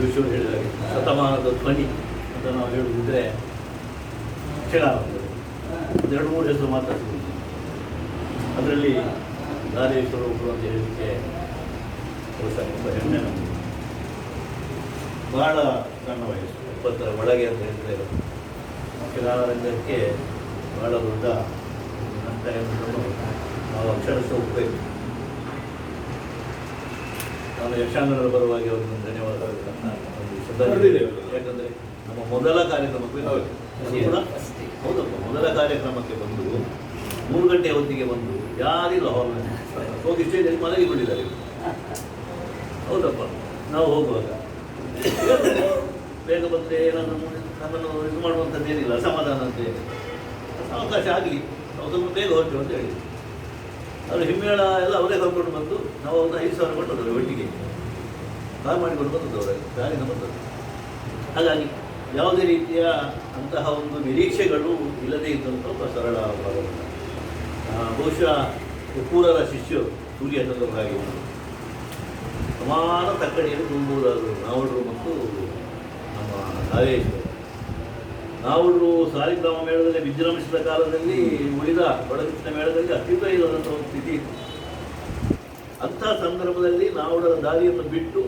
ಜೋಶಿಯವರು ಹೇಳಿದಾಗೆ ಶತಮಾನದ ಧ್ವನಿ ಅಂತ ನಾವು ಹೇಳುವುದಿದ್ರೆ ಕ್ಷಣ ಆಗ್ತದೆ. ಎರಡು ಮೂರು ಹೆಸರು ಮಾತ್ರ ಅದರಲ್ಲಿ ದಾರೇಶ್ವರ ಒಬ್ಬರು ಅಂತ ಹೇಳಲಿಕ್ಕೆ ತುಂಬ ಹೆಮ್ಮೆ ನಮಗೆ. ಬಹಳ ಸಣ್ಣ ವಯಸ್ಸು ಇಪ್ಪತ್ತರ ಒಳಗೆ ಅಂತ ಹೇಳ್ತಾ ಇರೋದು ರಂಗಕ್ಕೆ ಬಹಳ ದೊಡ್ಡ ಅಂತ ನಾವು ಅಕ್ಷರಶಃ ಒಪ್ಪಬೇಕು ನಾನು ಯಕ್ಷಾಂಗಣರ ಪರವಾಗಿ ಅವರಿಗೆ ಧನ್ಯವಾದಗಳನ್ನು ಶ್ರದ್ಧಾಂಜಲಿ. ಯಾಕಂದರೆ ನಮ್ಮ ಮೊದಲ ಕಾರ್ಯಕ್ರಮಕ್ಕೆ ಹೌದಪ್ಪ ಮೊದಲ ಕಾರ್ಯಕ್ರಮಕ್ಕೆ ಬಂದು ಮೂರು ಗಂಟೆ ಹೊತ್ತಿಗೆ ಬಂದು ಯಾರಿಲ್ಲ ಹಾಲ್ನಲ್ಲಿ ಹೋಗಿ ಸ್ಟೇಜಲ್ಲಿ ಮಲಗಿಕೊಂಡಿದ್ದಾರೆ. ಹೌದಪ್ಪ ನಾವು ಹೋಗುವಾಗ. ಬೇಗ ಬಂದರೆ ಏನಾದರೂ ನಮ್ಮನ್ನು ಇದು ಮಾಡುವಂಥದ್ದೇನಿಲ್ಲ ಸಮಾಧಾನ ಅಂತ ಹೇಳಿ. ಅವಕಾಶ ಆಗಲಿ ನಾವು ಸ್ವಲ್ಪ ಬೇಗ ಹೊರಟು ಅಂತ ಹೇಳಿ ಅವರು ಹಿಮ್ಮೇಳ ಎಲ್ಲ ಅವರೇ ಕರ್ಕೊಂಡು ಬಂದು ನಾವು ಅವ್ರನ್ನ ಐದು ಸಾವಿರ ಕೊಟ್ಟದ್ದು ಒಟ್ಟಿಗೆ. ಕಾರ್ ಮಾಡಿಕೊಂಡು ಬಂದದ್ದು ಅವರಲ್ಲಿ ದಾರಿನ ಬಂದದ್ದು. ಹಾಗಾಗಿ ಯಾವುದೇ ರೀತಿಯ ಅಂತಹ ಒಂದು ನಿರೀಕ್ಷೆಗಳು ಇಲ್ಲದೇ ಇದ್ದಂಥ ಒಬ್ಬ ಸರಳ ಭಾಗವತ. ಆ, ಬಹುಶಃ ಪೂರರ ಶಿಷ್ಯರು ಸೂರ್ಯಚಂದ್ರರಾಗಿ ಸಮಾನ ತಕ್ಕಡಿಯನ್ನು ತುಂಬುವುದಾದರು ನಾವಡರು ಮತ್ತು ನಮ್ಮ ನಾಗೇಶ್ವರ ನಾವಡರು ಸಾಲಿಗ್ರಾಮ ಮೇಳದಲ್ಲಿ ವಿಜೃಂಭಿಸಿದ ಕಾಲದಲ್ಲಿ ಉಳಿದ ಬಡಕೃಷ್ಣ ಮೇಳದಲ್ಲಿ ಅಸ್ತಿತ್ವ ಇಲ್ಲದಂತಹ ಒಂದು ಸ್ಥಿತಿ ಇತ್ತು. ಅಂಥ ಸಂದರ್ಭದಲ್ಲಿ ನಾವುಡರ ದಾರಿಯನ್ನು ಬಿಟ್ಟು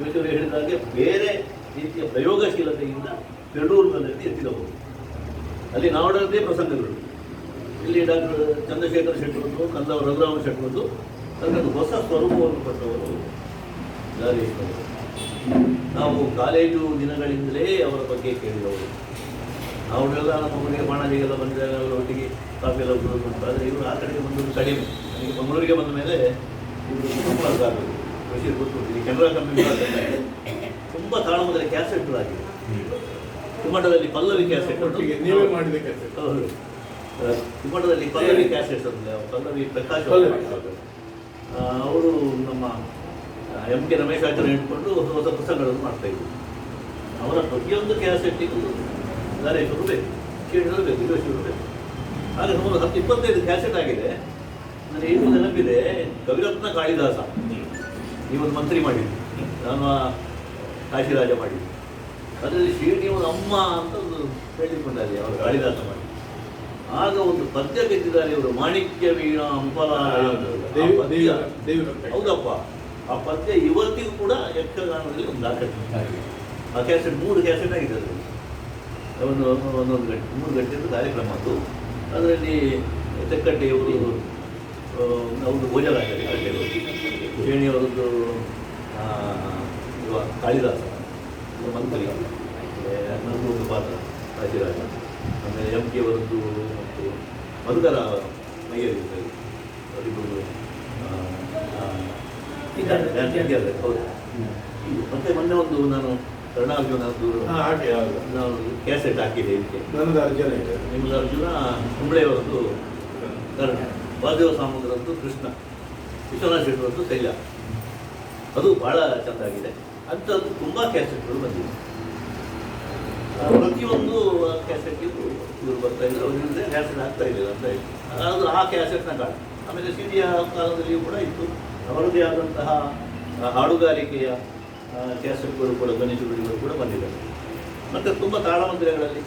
ಯೋಚನೆ ಹೇಳಿದಾಗೆ ಬೇರೆ ರೀತಿಯ ಪ್ರಯೋಗಶೀಲತೆಯಿಂದ ಪೆರಡೂರಿನಲ್ಲಿ ಎತ್ತಿರಬಹುದು ಅಲ್ಲಿ ನಾವುಡರದೇ ಪ್ರಸಂಗಗಳು. ಇಲ್ಲಿ ಡಾಕ್ಟರ್ ಚಂದ್ರಶೇಖರ ಶೆಟ್ಟರದ್ದು ಕಂದವ ರಘುರಾಮ ಶೆಟ್ಟರದ್ದು ಅದಕ್ಕೊಂದು ಹೊಸ ಸ್ವರೂಪವನ್ನು ಕೊಟ್ಟವರು ದಾರಿ ನಾವು ಕಾಲೇಜು ದಿನಗಳಿಂದಲೇ ಅವರ ಬಗ್ಗೆ ಕೇಳಿದವರು. ನಾವುಗಳೆಲ್ಲ ನಮ್ಮ ಊರಿಗೆ ಬಾಣಲಿಗೆಲ್ಲ ಬಂದಾಗ ಎಲ್ಲ ಒಟ್ಟಿಗೆ ಕಾಫಿ ಎಲ್ಲ ಕುಡಿದುಂಟು ಆದರೆ ಇವರು ಆ ಕಡೆಗೆ ಬಂದು ಕಡಿಮೆ. ನನಗೆ ಮಂಗಳೂರಿಗೆ ಬಂದ ಮೇಲೆ ಇವರು ತುಂಬ ಆಗಬೇಕು ಕೃಷಿ ಇಲ್ಲಿ ಕೆನರಾ ಕಂಪನಿ ತುಂಬ ತಾಳಮದಲ್ಲಿ ಕ್ಯಾಸೆಟ್ಗಳಾಗಿದೆ ಕುಮ್ಮಟದಲ್ಲಿ ಪಲ್ಲವಿ ಕ್ಯಾಸೆಟ್ ಒಟ್ಟಿಗೆ ನೀವೇ ಮಾಡಿದ ಕ್ಯಾಸೆಟ್. ಹೌದು. ಆ, ಕುಮ್ಮಟದಲ್ಲಿ ಪಲ್ಲವಿ ಕ್ಯಾಸೆಟ್ಸ್ ಅಂದರೆ ಪಲ್ಲವಿ ಪ್ರಕಾಶ್. ಅವರು ನಮ್ಮ ಎಂ ಕೆ ರಮೇಶಾಚಾರ್ಯ ಇಟ್ಕೊಂಡು ಹೊಸ ಹೊಸ ಪುಸ್ತಕಗಳನ್ನು ಮಾಡ್ತಾ ಇದ್ರು ಅವರ ಪ್ರತಿಯೊಂದು ಕ್ಯಾಸೆಟ್ಟಿಗೂ ನರೇಶರು ಬೇಕು ಕೇಳಿದ್ರು ಬೇಕು ಯೋಶಿವರು ಬೇಕು ಹಾಗೆ ನಮ್ಮ ಹತ್ತು ಇಪ್ಪತ್ತೈದು ಕ್ಯಾಸೆಟ್ ಆಗಿದೆ. ನನಗೆ ಇನ್ನೂ ನೆನಪಿದೆ ಕವಿರತ್ನ ಕಾಳಿದಾಸ. ನೀವೊಂದು ಮಂತ್ರಿ ಮಾಡಿದ್ದು ನಾನು ಕಾಶಿರಾಜ ಮಾಡಿದ್ದು ಅದರಲ್ಲಿ ಶ್ರೀನಿಯವರ ಅಮ್ಮ ಅಂತ ಒಂದು ಹೇಳಿಕೊಂಡಾರೆ ಅವರು ಕಾಳಿದಾಸ ಮಾಡಿ. ಆಗ ಒಂದು ಪದ್ಯ ಗೆದ್ದಿದ್ದಾರೆ ಇವರು ಮಾಣಿಕ್ಯ ವೀಣಾ ಅಂಬಲ ಹೌದಪ್ಪ. ಆ ಪದ್ಯ ಇವತ್ತಿಗೂ ಕೂಡ ಯಕ್ಷಗಾನದಲ್ಲಿ ಒಂದು ದಾಖಲೆ. ಆ ಕ್ಯಾಸೆಟ್ ಮೂರು ಕ್ಯಾಸೆಟ್ ಆಗಿದೆ ಅದರಲ್ಲಿ. ಒಂದು ಒಂದು- ಒಂದೊಂದು ಗಂಟೆ ಮೂರು ಗಂಟೆಯಿಂದ ಕಾರ್ಯಕ್ರಮ ಅದು ಅದರಲ್ಲಿ ತೆಕ್ಕಟ್ಟೆಯವರು ಅವರು ಒಂದು ಕಟ್ಟೆಯವರು ಶ್ರೇಣಿಯವರದ್ದು ಕಾಳಿದಾಸ ಮಂತ್ರಿ. ನಂದು ಒಂದು ಪಾತ್ರ ರಾಜರಾಜ ಆಮೇಲೆ ಎಂ ಕೆ ಅವರದ್ದು ಮತ್ತು ಮಧುಕರ ಮೈಯಲ್ಲಿ ಅವರಿಬ್ಬರು ಹೌದು. ಮತ್ತೆ ಮೊನ್ನೆ ಒಂದು ನಾನು ಕರುಣಾರ್ಜುನದ್ದು ಹಾಗೆ ನಾವು ಕ್ಯಾಸೆಟ್ ಹಾಕಿದೆ ಇದಕ್ಕೆ. ನನ್ನದು ಅರ್ಜುನ ಇದೆ. ನಿಮ್ಮದು ಅರ್ಜುನ ಕುಂಬಳೆಯವರದ್ದು ಕರ್ಣ. ವಾಸುದೇವ ಸಾಮಂತರದ್ದು ಕೃಷ್ಣ. ವಿಶ್ವನಾಥ್ ಶೆಟ್ಟರದ್ದು ಶೈಲ. ಅದು ಬಹಳ ಚೆಂದಾಗಿದೆ ಅಂಥದ್ದು ತುಂಬ ಕ್ಯಾಸೆಟ್ಗಳು ಬಂದಿದೆ ಪ್ರತಿಯೊಂದು ಕ್ಯಾಸೆಟ್ಗೂ ಇವರು ಬರ್ತಾ ಇದ್ರು ಅವರಿಂದ ಕ್ಯಾಸೆಟ್ ಆಗ್ತಾ ಇರಲಿಲ್ಲ ಅಂತ ಹೇಳಿ. ಅದು ಆ ಕ್ಯಾಸೆಟ್ನ ಕಾರಣ. ಆಮೇಲೆ ಸಿಡಿಯ ಕಾಲದಲ್ಲಿಯೂ ಕೂಡ ಇತ್ತು. ಅವರದೇ ಆದಂತಹ ಹಾಡುಗಾರಿಕೆಯ ಕ್ಯಾಸೆಟ್ಗಳು ಕೂಡ ಧ್ವನಿಸುಗಳು ಕೂಡ ಬಂದಿದೆ. ಮತ್ತು ತುಂಬ ತಾಳಮಂದಿರಗಳಲ್ಲಿ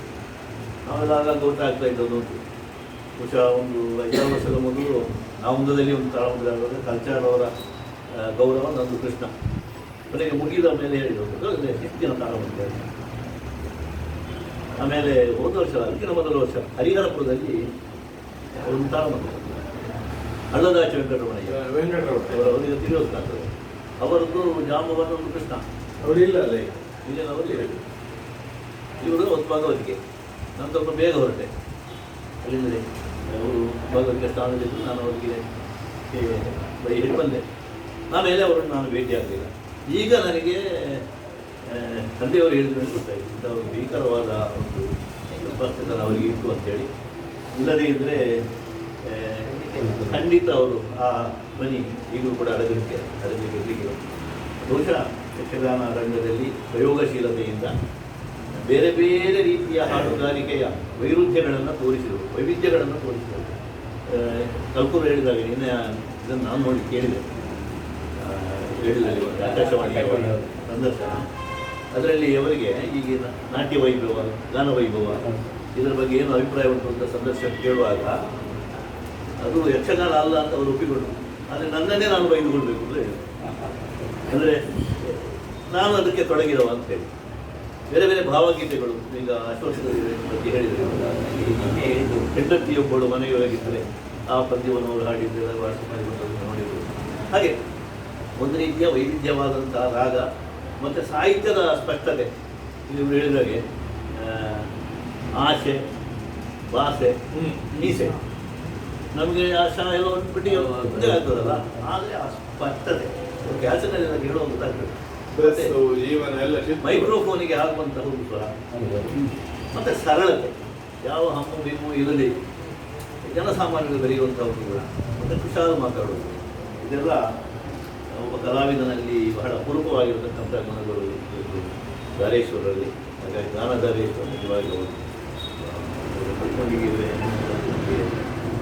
ನಾವೆಲ್ಲ ಆಗಾಗ ಗೊತ್ತಾಗ್ತಾ ಇದ್ದದ್ದು ಬಹುಶಃ ಒಂದು ಐದಾರು ವರ್ಷದ ಮೊದಲು ನಾವೊಂದದಲ್ಲಿ ಒಂದು ತಾಳಮಂದಿರ ಆಗುವಾಗ ಕಲ್ಚಾರ್ ಅವರ ಗೌರವ ನಂದು ಕೃಷ್ಣ. ಕೊನೆಗೆ ಮುಗಿದ ಮೇಲೆ ಹೇಳಿದ್ರು. ಹೆಚ್ಚಿನ ತಾಳಮಂದಿರ ಆಮೇಲೆ ಹೋದ ವರ್ಷ ಅದಕ್ಕಿಂತ ಮೊದಲ ವರ್ಷ ಹರಿಹರಪುರದಲ್ಲಿ ಒಂದು ತಾಳಮಂದಿರ ಹಳ್ಳದಾಚ ವೆಂಕಟರಮಣಯ್ಯ ವೆಂಕಟರಮಣ ಅವರ ಅವರಿಗೆ ತಿಳಿಯೋದಾಗ್ತದೆ ಅವರದ್ದು ಜಾಂಬವನ ಒಂದು ಕೃಷ್ಣ. ಅವರಿಲ್ಲ ಅಲ್ಲ ಈಗ. ಹೇಳಿ ಇವರು ಒಂದು ಭಾಗವತಿಗೆ ನಾನು ಸ್ವಲ್ಪ ಬೇಗ ಹೊರಟೆ. ಅಲ್ಲಿಂದಲೇ ಅವರು ಭಾಗವತಿಗೆ ಸ್ಥಾನದಲ್ಲಿದ್ದು ನಾನು ಅವರಿಗೆ ಬೈ ಹೇಳಿ ಬಂದೆ. ಆಮೇಲೆ ಅವರನ್ನು ನಾನು ಭೇಟಿ ಆಗಲಿಲ್ಲ. ಈಗ ನನಗೆ ತಂದೆಯವರು ತಂದೆಯವರು ಹೇಳಿದ್ರೆ ಗೊತ್ತಾಯಿತು. ಇಂಥ ಒಂದು ಭೀಕರವಾದ ಒಂದು ಪರಿಸ್ಥಿತಿ ಅವರಿಗೆ ಇತ್ತು ಅಂತೇಳಿ. ಇಲ್ಲದೇ ಇದ್ದರೆ ಖಂಡಿತ ಅವರು ಆ ಧ್ವನಿ ಈಗಲೂ ಕೂಡ ಅಡಗಲಿಕ್ಕೆ ಅಡಗಲಿಕ್ಕೆ ಬಹುಶಃ ಯಕ್ಷಗಾನ ರಂಗದಲ್ಲಿ ಪ್ರಯೋಗಶೀಲತೆಯಿಂದ ಬೇರೆ ಬೇರೆ ರೀತಿಯ ಹಾಡುಗಾರಿಕೆಯ ವೈರುಧ್ಯಗಳನ್ನು ತೋರಿಸಿದರು ವೈವಿಧ್ಯಗಳನ್ನು ತೋರಿಸಿದರು ಕಲ್ಕೂರು ಹೇಳಿದಾಗ ನಿನ್ನೆ ಇದನ್ನು ನಾನು ನೋಡಿ ಕೇಳಿದೆ. ಹೇಳಿದಲ್ಲಿ ಸಂದರ್ಶನ. ಅದರಲ್ಲಿ ಅವರಿಗೆ ಈಗಿನ ನಾಟ್ಯ ವೈಭವ, ಗಾನ ವೈಭವ, ಇದರ ಬಗ್ಗೆ ಏನು ಅಭಿಪ್ರಾಯ ಉಂಟು ಅಂತ ಸಂದರ್ಶನ ಕೇಳುವಾಗ ಅದು ಯಕ್ಷಗಾನ ಅಲ್ಲ ಅಂತ ಅವರು ಒಪ್ಪಿಕೊಂಡ್ರು. ಆದರೆ ನನ್ನನ್ನೇ ನಾನು ಬೈದುಕೊಳ್ಬೇಕು ಅಂತ ಹೇಳಿ ಅಂದರೆ ನಾನು ಅದಕ್ಕೆ ತೊಡಗಿದವ ಅಂತ ಹೇಳಿ. ಬೇರೆ ಬೇರೆ ಭಾವಗೀತೆಗಳು ಈಗ ಅಶ್ವತ್ಥದ ಬಗ್ಗೆ ಹೇಳಿದರೆ. ನಿನ್ನೆ ಹೇಳಿದ್ದು ಹೆಂಡತಿಯೊಬ್ಬಳು ಮನೆಯೊಳಗಿದ್ದರೆ ಆ ಪದ್ಯವನ್ನು ಅವರು ಹಾಡಿದ್ದೆ ವಾಟ್ಸಪ್ ಮಾಡಿಕೊಂಡು ನೋಡಿದರು. ಹಾಗೆ ಒಂದು ರೀತಿಯ ವೈವಿಧ್ಯವಾದಂತಹ ರಾಗ ಮತ್ತು ಸಾಹಿತ್ಯದ ಸ್ಪಷ್ಟತೆ. ಇವರು ಹೇಳಿದಾಗೆ ಆಸೆ ಭಾಷೆ ಮೀಸೆ. ನಮಗೆ ಆಶಾ ಎಲ್ಲ ಒಂದು ಬಿಟ್ಟು ಒಂದೇ ಆಗ್ತದಲ್ಲ? ಆದರೆ ಆ ಸ್ಪಷ್ಟತೆ ಕ್ಯಾಲ್ಸಿನಲ್ಲಿ ನನಗೆ ಹೇಳೋ ಗೊತ್ತಾಗ್ತದೆ. ಮೈಕ್ರೋಫೋನಿಗೆ ಆಗುವಂತಹ ಒಂದು ಸ್ವರ ಮತ್ತು ಸರಳತೆ. ಯಾವ ಹಮ್ಮು ಬಿಮ್ಮು ಇರಲಿ ಜನಸಾಮಾನ್ಯರು ಬರೆಯುವಂಥ ಒಂದು ಗುಣ ಮತ್ತು ಕುಶಾಲ ಮಾತಾಡೋದು ಇದೆಲ್ಲ ಒಬ್ಬ ಕಲಾವಿದನಲ್ಲಿ ಬಹಳ ಅಪರೂಪವಾಗಿರತಕ್ಕಂಥ ಗುಣಗಳು. ಇವತ್ತು ಧಾರೇಶ್ವರರಲ್ಲಿ ಹಾಗಾಗಿ ಗಾನಧಾರೇಶ್ವರ ನಿಜವಾಗಿ ಅವರು ಅವರು ಕಲ್ಕೊಂಡಿಗೆ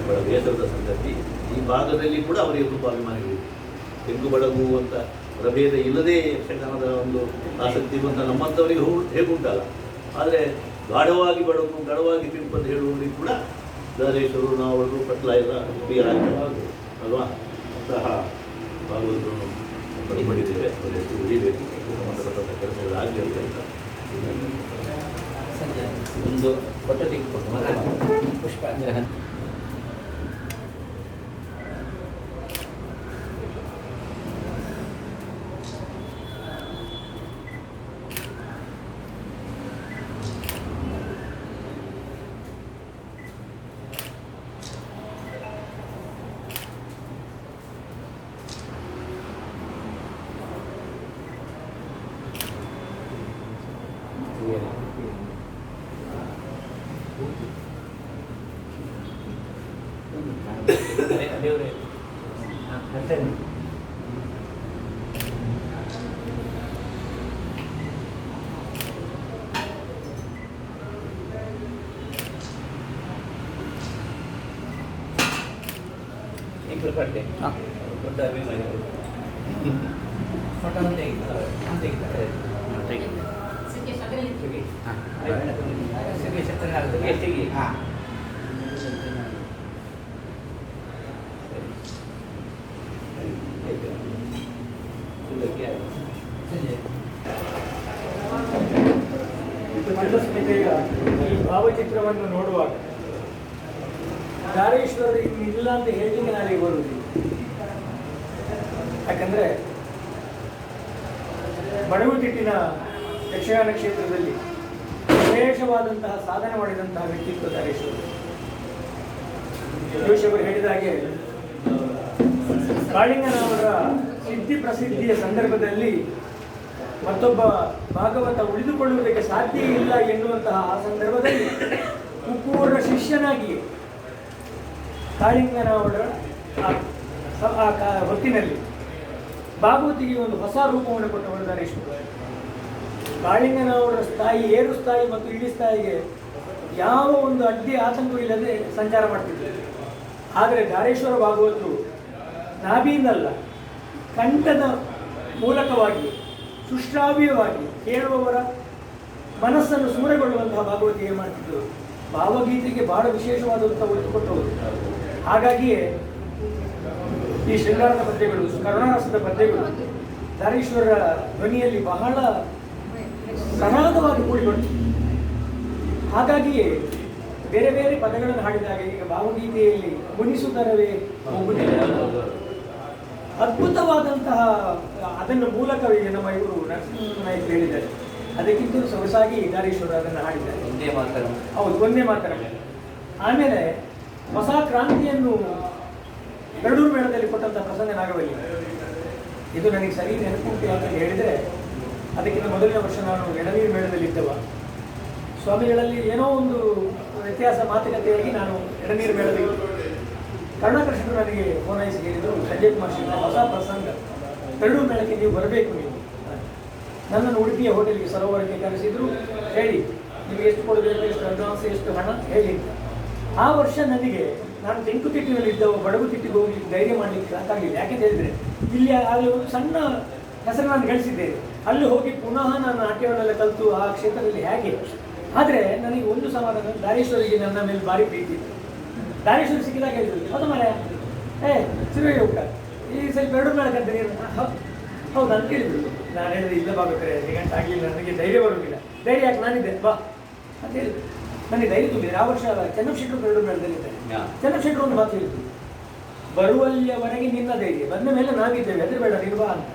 ಬಹಳ ಬೇಸರದ ಸಂಗತಿ, ಈ ಭಾಗದಲ್ಲಿ ಕೂಡ ಅವರಿಗೆ ತುಂಬ ಅಭಿಮಾನಿಗಳು. ತೆಂಗು ಬಡಗು ಅಂತ ಪ್ರಭೇದ ಇಲ್ಲದೇ ಯಕ್ಷಗಾನದ ಒಂದು ಆಸಕ್ತಿ ಬಂದ ನಮ್ಮಂಥವರಿಗೆ ಹೋ ಹೇಗುಂಟಲ್ಲ. ಆದರೆ ಗಾಢವಾಗಿ ಬಡಗು ಗಾಢವಾಗಿ ತಿಂಪು ಅಂತ ಹೇಳುವವರಿಗೆ ಕೂಡ ಧಾರೇಶ್ವರು ನಾವರು ಪಟ್ಲ ಎಲ್ಲ ಅಲ್ವಾ? ಅಂತಹ ಭಾಗವತವನ್ನು ಪಡ್ಕೊಂಡಿದ್ದೇವೆ. ಅವರೆಷ್ಟು ಉಳಿಬೇಕು? ಸಂಬಂಧಪಟ್ಟಂಥ ಕೆಲಸಗಳಾಗಲಿ ಅಂತ. ಒಂದು ಮತ್ತೆ ಪುಷ್ಪಾಂಜಲಿ ಹಂಚಿ. ಅದೇ- ದೇವ್ರೇ. ಹಾ, ಮತ್ತೆ ಇಬ್ರು ಕಟ್ಟೆ ದೊಡ್ಡ ಅಭಿಮಾನಿಗಳು ಫೋಟೋ ತೆಗಿತಾರೆ. ತೆಗಿತಾರೆ. ತೆಗಿ. ಹಾ. ತೆಗಿ, ಸತ್ಯನಾರಾಯಣ, ತೆಗಿ, ತೆಗಿ. ಹಾ. ಮಂದಸ್ಮಿತೆಯ ಈ ಭಾವಚಿತ್ರವನ್ನು ನೋಡುವಾಗ ಧಾರೇಶ್ವರ ಇಲ್ಲ ಅಂತ ಹೇಳಲಿಕ್ಕೆ ಈಗ ಬರುವುದಿಲ್ಲ ಯಾಕಂದ್ರೆ ಬಡಗುತಿಟ್ಟಿನ ಯಕ್ಷಗಾನ ಕ್ಷೇತ್ರದಲ್ಲಿ ವಿಶೇಷವಾದಂತಹ ಸಾಧನೆ ಮಾಡಿದಂತಹ ವ್ಯಕ್ತಿತ್ವ ತಾರೇಶ್ವರು ಹೇಳಿದ ಹಾಗೆ ಕಾಳಿಂಗನವರ ಸಿದ್ಧಿ ಪ್ರಸಿದ್ಧಿಯ ಸಂದರ್ಭದಲ್ಲಿ ಮತ್ತೊಬ್ಬ ಭಾಗವತ ಉಳಿದುಕೊಳ್ಳುವುದಕ್ಕೆ ಸಾಧ್ಯ ಇಲ್ಲ ಎನ್ನುವಂತಹ ಆ ಸಂದರ್ಭದಲ್ಲಿ ಕುಕ್ಕೂರ ಶಿಷ್ಯನಾಗಿ ಕಾಳಿಂಗನವರ ಆ ಹೊತ್ತಿನಲ್ಲಿ ಭಾಗವತಿಗೆ ಒಂದು ಹೊಸ ರೂಪವನ್ನು ಕೊಟ್ಟವರು ಧಾರೇಶ್ವರ ಕಾಳಿಂಗನವರ ಸ್ಥಾಯಿ, ಏರು ಸ್ಥಾಯಿ ಮತ್ತು ಇಳಿ ಸ್ಥಾಯಿಗೆ ಯಾವ ಒಂದು ಅಡ್ಡಿ ಆತಂಕವಿಲ್ಲದೆ ಸಂಚಾರ ಮಾಡ್ತಿದ್ದರು. ಆದರೆ ಧಾರೇಶ್ವರ ಭಾಗವತರು ನಾಭಿಯಿಂದಲ್ಲ ಕಂಠದ ಮೂಲಕವಾಗಿ, ಸುಶ್ರಾವ್ಯವಾಗಿ ಕೇಳುವವರ ಮನಸ್ಸನ್ನು ಸೂರೆಗೊಳ್ಳುವಂತಹ ಭಾಗವತಿಗೆ ಮಾಡ್ತಿದ್ದರು. ಭಾವಗೀತೆಗೆ ಬಹಳ ವಿಶೇಷವಾದಂಥ ಒತ್ತು ಕೊಟ್ಟವರು. ಹಾಗಾಗಿಯೇ ಈ ಶೃಂಗಾರದ ಪದ್ಯಗಳು ಕರುಣಾರಸದ ಪದ್ಯಗಳು ಧಾರೇಶ್ವರರ ಧ್ವನಿಯಲ್ಲಿ ಬಹಳ ಸರಾಗವಾಗಿ ಕೂಡಿಕೊಂಡು ಹಾಗಾಗಿಯೇ ಬೇರೆ ಬೇರೆ ಪದಗಳನ್ನು ಹಾಡಿದಾಗ ಈಗ ಭಾವಗೀತೆಯಲ್ಲಿ ಮುನಿಸುತ್ತರವೇ ಅದ್ಭುತವಾದಂತಹ ಅದನ್ನು ಮೂಲಕವೇ ನಮ್ಮ ಇವರು ನರಸಿಂಹ ನಾಯ್ಕ ಹೇಳಿದ್ದಾರೆ. ಅದಕ್ಕಿಂತ ಸೊಗಸಾಗಿ ಧಾರೇಶ್ವರ ಅದನ್ನು ಹಾಡಿದ್ದಾರೆ. ಒಂದೇ ಮಾತನ್ನು. ಹೌದು ಒಂದೇ ಮಾತ್ರ ಆಮೇಲೆ ಹೊಸ ಕ್ರಾಂತಿಯನ್ನು ಎರಡೂರು ಮೇಳದಲ್ಲಿ ಕೊಟ್ಟಂತ ಪ್ರಸಂಗ ನಾಗವಲ್ಲಿ. ಇದು ನನಗೆ ಸರಿ ನೆನಪುಂಟು ಅಂತ ಹೇಳಿದರೆ, ಅದಕ್ಕಿಂತ ಮೊದಲನೇ ವರ್ಷ ನಾನು ಎಡನೀರು ಮೇಳದಲ್ಲಿ ಇದ್ದವ. ಸ್ವಾಮಿಗಳಲ್ಲಿ ಏನೋ ಒಂದು ವ್ಯತ್ಯಾಸ ಮಾತುಕತೆಯಾಗಿ ನಾನು ಎಡನೀರು ಮೇಳದಲ್ಲಿ ಕರ್ಣಕೃಷ್ಣರು ನನಗೆ ಫೋನ್ ಐಸ್ ಹೇಳಿದರು, ಸಂಜಯ್ ಕುಮಾರ್ ಶ್ರೀ, ಹೊಸ ಪ್ರಸಂಗ. ಎರಡೂರು ಮೇಳಕ್ಕೆ ನೀವು ಬರಬೇಕು ನೀವು. ನನ್ನನ್ನು ಉಡುಪಿಯ ಹೋಟೆಲ್ಗೆ ಸರೋವರಕ್ಕೆ ಕರೆಸಿದ್ರು. ಹೇಳಿ, ನಿಮಗೆ ಎಷ್ಟು ಕೊಡಬೇಕು, ಎಷ್ಟು ಅಡ್ವಾನ್ಸ್, ಎಷ್ಟು ಹಣ? ಹೇಳಿ. ಆ ವರ್ಷ ನನಗೆ, ನಾನು ತೆಂಕುತಿಟ್ಟಿನಲ್ಲಿ ಬಡಗು ಬಡಗುತಿಟ್ಟಿಗೆ ಹೋಗಿ ಧೈರ್ಯ ಮಾಡಲಿಕ್ಕೆ ಸಾಕಾಗಲಿಲ್ಲ. ಯಾಕೆಂತ ಹೇಳಿದ್ರೆ, ಇಲ್ಲಿ ಅಲ್ಲಿ ಒಂದು ಸಣ್ಣ ಹೆಸರು ನಾನು ಗಳಿಸಿದ್ದೇನೆ ಅಲ್ಲಿ ಹೋಗಿ ಪುನಃ ನಾನು ನಾಟ್ಯವನ್ನೆಲ್ಲ ಕಲಿತು ಆ ಕ್ಷೇತ್ರದಲ್ಲಿ ಹೇಗೆ? ಆದರೆ ನನಗೆ ಒಂದು ಸಮಾಧಾನ ದಾರೇಶ್ವರಿಗೆ ನನ್ನ ಮೇಲೆ ಭಾರಿ ಪ್ರೀತಿ ಇತ್ತು. ದಾರೇಶ್ವರಿ ಸಿಕ್ಕಿದಾಗ ಹೇಳಿದ್ರು, ಹೌದು ಮರ ಏ ಸಿರುವೆ ಊಟ. ಈ ಸ್ವಲ್ಪ ಎರಡು ಕಂತ ನೀರು ಹೌದು. ಅಂತ ಕೇಳಿದ್ರು ನಾನು ಹೇಳಿದ್ರೆ ಇಲ್ಲ ಬಾಗುತ್ತೆ ಆಗಲಿಲ್ಲ, ನನಗೆ ಧೈರ್ಯ ಬರೋದಿಲ್ಲ ಧೈರ್ಯ ಯಾಕೆ? ನಾನಿದ್ದೆ, ಬಾ, ಅಂತ ಹೇಳಿದ್ರು. ನನಗೆ ಧೈರ್ಯ ತುಂಬಿದ್ರೆ ಆ ವರ್ಷ ಶೆಟ್ಟರು ಎರಡು ಮೇಳದಲ್ಲಿದ್ದೆ ಹಾ. ಒಂದು ಮಾತು ಹೇಳಿದ್ರು. ಬರುವಲ್ಲಿಯವರೆಗೆ ನಿನ್ನ ಧೈರ್ಯ ಬಂದ ಮೇಲೆ ನಾವಿದ್ದೇವೆ ಅದ್ರ ಬೇಡ ನಿರ್ವಾ ಅಂತ.